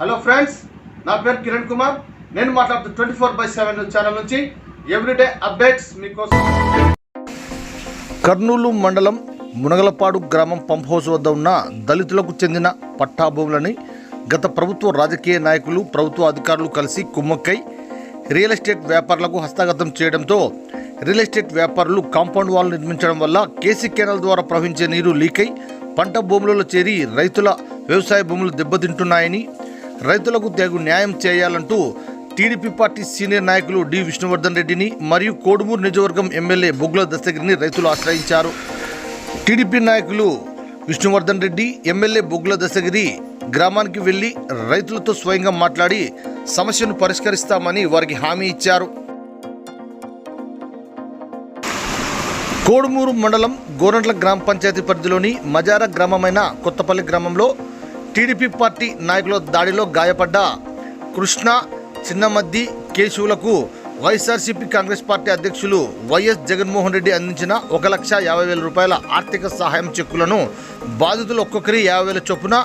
Hello friends నా పేరు కిరణ్ కుమార్. నేను మాట్లాడుతూ twenty four by seven channel నుంచి ఎవ్రీడే అప్డేట్స్ మీకోసం. కర్నూలు మండలం మునగలపాడు గ్రామం పంప్ హౌస్ వద్ద ఉన్న దళితులకు చెందిన పట్టా భూములని గత ప్రభుత్వ రాజకీయ నాయకులు ప్రభుత్వ అధికారులు కలిసి కుమ్మక్కై రియల్ ఎస్టేట్ వ్యాపారులకు హస్తగతం చేయడంతో రియల్ ఎస్టేట్ వ్యాపారులు కాంపౌండ్ వాల్ నిర్మించడం వల్ల కేసీ కెనాల్ ద్వారా ప్రవహించే నీరు లీకై పంట భూములలో చేరి రైతుల వ్యవసాయ భూములు దెబ్బతింటున్నాయని రైతులకు తగు న్యాయం చేయాలంటూ టీడీపీ పార్టీ సీనియర్ నాయకులు డి విష్ణువర్ధన్ రెడ్డిని మరియు కోడుమూరు నియోజకవర్గం ఎమ్మెల్యే బొగ్గుల దస్తగిరిని రైతులు ఆశ్రయించారు. టీడీపీ నాయకులు విష్ణువర్ధన్ రెడ్డి ఎమ్మెల్యే బొగ్గుల దశగిరి గ్రామానికి వెళ్ళి రైతులతో స్వయంగా మాట్లాడి సమస్యను పరిష్కరిస్తామని వారికి హామీ ఇచ్చారు. కోడుమూరు మండలం గోరంట్ల గ్రామ పంచాయతీ పరిధిలోని మజారా గ్రామమైన కొత్తపల్లి గ్రామంలో టీడీపీ పార్టీ నాయకుల దాడిలో గాయపడ్డ కృష్ణ చిన్నమద్ది కేశవులకు వైఎస్ఆర్సీపీ కాంగ్రెస్ పార్టీ అధ్యక్షులు వైఎస్ జగన్మోహన్ రెడ్డి అందించిన ఒక లక్ష యాభై వేల రూపాయల ఆర్థిక సహాయం చెక్కులను బాధితులు ఒక్కొక్కరి యాభై వేల చొప్పున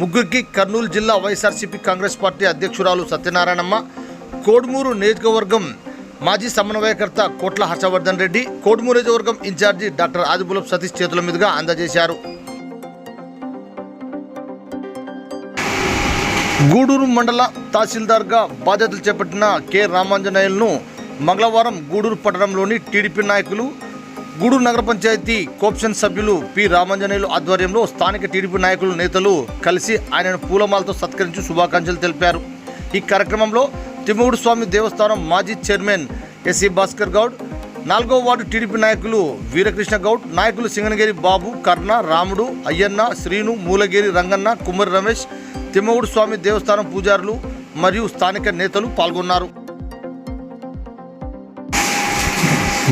ముగ్గురికి కర్నూలు జిల్లా వైఎస్ఆర్సీపీ కాంగ్రెస్ పార్టీ అధ్యక్షురాలు సత్యనారాయణమ్మ కోడుమూరు నియోజకవర్గం మాజీ సమన్వయకర్త కోట్ల హర్షవర్ధన్ రెడ్డి కోడుమూరు నియోజకవర్గం ఇన్ఛార్జి డాక్టర్ ఆదిపులం సతీష్ చేతుల మీదుగా అందజేశారు. గూడూరు మండల తహసీల్దార్గా బాధ్యతలు చేపట్టిన కె. రామాంజనేయులను మంగళవారం గూడూరు పట్టణంలోని టీడీపీ నాయకులు గూడూరు నగర పంచాయతీ కోప్షన్ సభ్యులు పి. రామాంజనేయులు ఆధ్వర్యంలో స్థానిక టీడీపీ నాయకులు నేతలు కలిసి ఆయనను పూలమాలతో సత్కరించి శుభాకాంక్షలు తెలిపారు. ఈ కార్యక్రమంలో తిమ్మగుడు స్వామి దేవస్థానం మాజీ చైర్మన్ ఎస్సి భాస్కర్ గౌడ్ నాలుగో వార్డు టీడీపీ నాయకులు వీరకృష్ణ గౌడ్ నాయకులు సింగనగిరి బాబు కర్ణ రాముడు అయ్యన్న శ్రీను మూలగిరి రంగన్న కుమ్మరి రమేష్ తిమ్మగుడు స్వామి దేవస్థానం పూజారులు మరియు స్థానిక నేతలు పాల్గొన్నారు.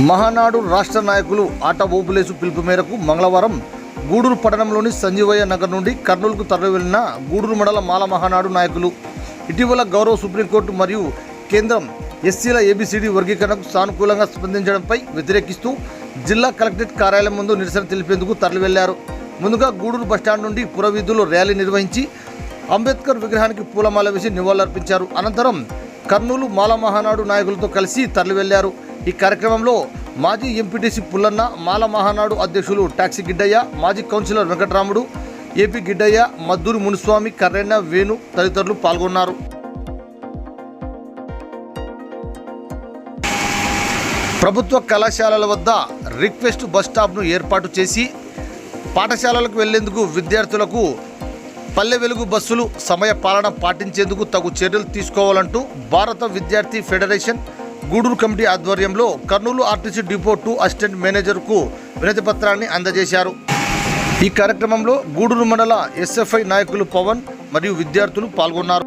మహానాడు రాష్ట్ర నాయకులు ఆట ఓపులేసు పిలుపు మేరకు మంగళవారం గూడూరు పట్టణంలోని సంజీవయ్య నగర్ నుండి కర్నూలుకు తరలివెళ్ళిన గూడూరు మండల మాల మహానాడు నాయకులు. ఇటీవల గౌరవ సుప్రీంకోర్టు మరియు కేంద్రం ఎస్సీల ఏబిసిడి వర్గీకరణకు సానుకూలంగా స్పందించడంపై వ్యతిరేకిస్తూ జిల్లా కలెక్టరేట్ కార్యాలయం ముందు నిరసన తెలిపేందుకు తరలివెళ్ళారు. ముందుగా గూడూరు బస్టాండ్ నుండి పురవీధుల్లో ర్యాలీ నిర్వహించి అంబేద్కర్ విగ్రహానికి పూలమాల వేసి నివాళులర్పించారు. అనంతరం కర్నూలు మాల మహానాడు నాయకులతో కలిసి తరలివెళ్ళారు. ఈ కార్యక్రమంలో మాజీ ఎంపీటీసీ పుల్లన్న మాల మహానాడు అధ్యక్షులు టాక్సీ గిడ్డయ్య మాజీ కౌన్సిలర్ వెంకటరాముడు ఏపీ గిడ్డయ్య మద్దూరి మునుస్వామి కర్రెన్న వేణు తదితరులు పాల్గొన్నారు. ప్రభుత్వ కళాశాలల వద్ద రిక్వెస్ట్ బస్ స్టాప్ను ఏర్పాటు చేసి పాఠశాలలకు వెళ్ళేందుకు విద్యార్థులకు పల్లె వెలుగు బస్సులు సమయ పాలన పాటించేందుకు తగు చర్యలు తీసుకోవాలంటూ భారత విద్యార్థి ఫెడరేషన్ గూడూరు కమిటీ ఆధ్వర్యంలో Kurnool RTC depot two assistant మేనేజర్కు వినతి పత్రాన్ని అందజేశారు. ఈ కార్యక్రమంలో గూడూరు మండల ఎస్ఎఫ్ఐ నాయకులు పవన్ మరియు విద్యార్థులు పాల్గొన్నారు.